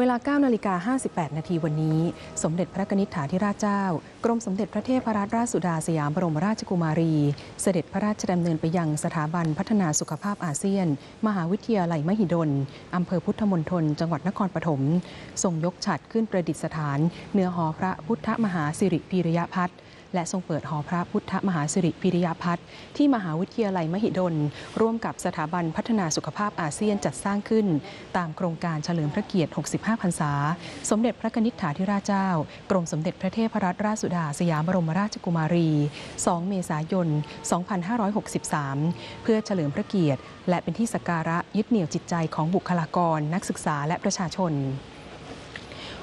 เวลา 9 นาฬิกา 58 นาทีวันนี้ สมเด็จพระกนิษฐาธิราชเจ้า กรมสมเด็จพระเทพรัตนราชสุดาสยามบรมราชกุมารี เสด็จพระราชดำเนินไปยังสถาบันพัฒนาสุขภาพอาเซียน มหาวิทยาลัยมหิดล อำเภอพุทธมณฑลจังหวัดนครปฐมทรงยกฉัดขึ้นประดิษฐาน เหนือหอพระพุทธมหาสิริพีริยพัฒน์ และทรงเปิดหอพระพุทธมหาสิริพิริยพัฒน์ที่มหาวิทยาลัยมหิดล ร่วมกับสถาบันพัฒนาสุขภาพอาเซียนจัดสร้างขึ้น ตามโครงการเฉลิมพระเกียรติ 65 พรรษา สมเด็จพระนิษฐาธิราชเจ้า กรมสมเด็จพระเทพรัตนราชสุดาสยามบรมราชกุมารี 2 เมษายน 2563 เพื่อเฉลิมพระเกียรติ และเป็นที่สักการะยึดเหนี่ยวจิตใจของบุคลากร นักศึกษาและประชาชน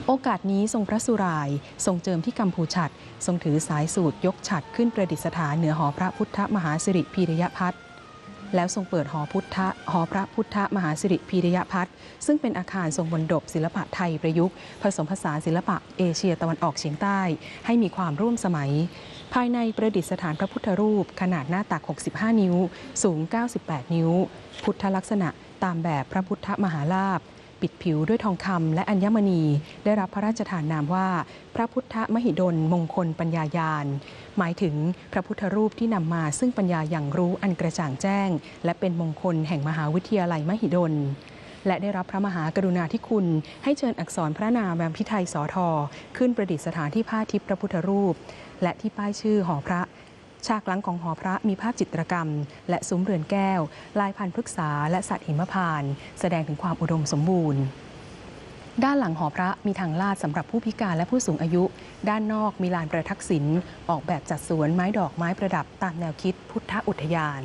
โอกาสนี้ทรงพระสุราย ทรงเจิมที่กัมพูชัด ทรงถือสายสูตรยกฉัดขึ้นประดิษฐานเหนือหอพระพุทธมหาสิริพีริยพัฒน์แล้วทรงเปิดหอพุทธหอพระพุทธมหาสิริพีริยพัฒน์ซึ่งเป็นอาคารทรงบนดบศิลปะไทยประยุกต์ ผสมผสานศิลปะเอเชียตะวันออกเฉียงใต้ ให้มีความร่วมสมัย ภายในประดิษฐานพระพุทธรูป ขนาดหน้าตัก 65 นิ้ว สูง 98 นิ้ว พุทธลักษณะตามแบบพระพุทธมหาลาภ ปิดผิวด้วยทองคำและอัญมณี ได้รับพระราชทานนามว่า พระพุทธมหิดลมงคลปัญญายานหมายถึงพระพุทธรูปที่นำมาซึ่งปัญญาอย่างรู้อันกระจ่างแจ้ง และเป็นมงคลแห่งมหาวิทยาลัยมหิดลและได้รับพระมหากรุณาธิคุณ ให้เชิญอักษรพระนามแวมพิไทยสอทอขึ้นประดิษฐานที่ผ้าทิพย์พระพุทธรูป และที่ป้ายชื่อหอพระ ฉากหลังของหอพระมีภาพจิตรกรรม และซุ้มเรือนแก้ว ลายพันธุ์พฤกษา และสัตว์หิมพาน แสดงถึงความอุดมสมบูรณ์ด้านหลังหอพระมีทางลาดสำหรับผู้พิการและผู้สูงอายุ ด้านนอกมีลานประทักษิณออกแบบจัดสวนไม้ดอกไม้ประดับตามแนวคิดพุทธอุทยาน